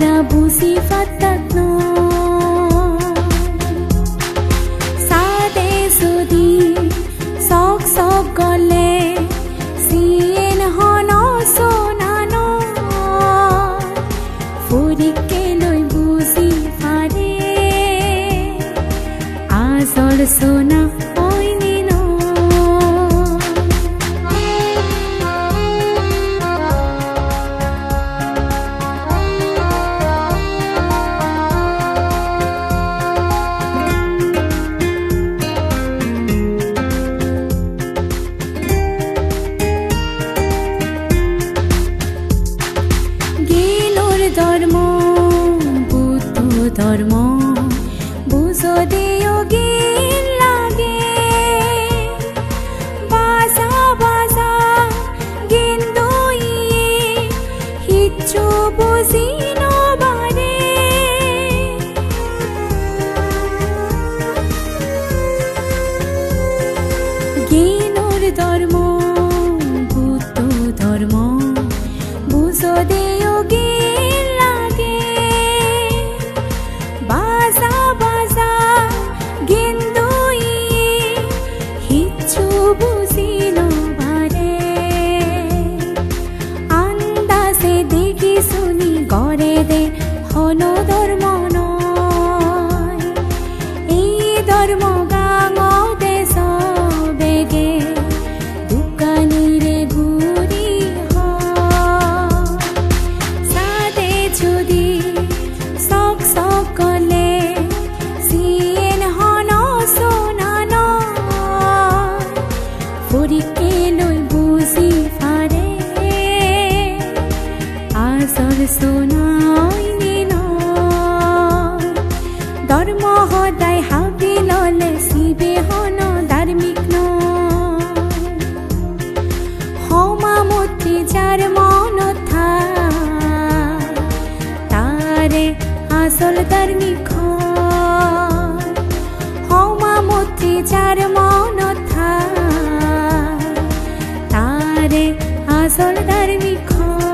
सदा भूसि poesia ధర్మగా করে আসল তার নিখর হমা মতি যার মন তারে আসল তার নিখর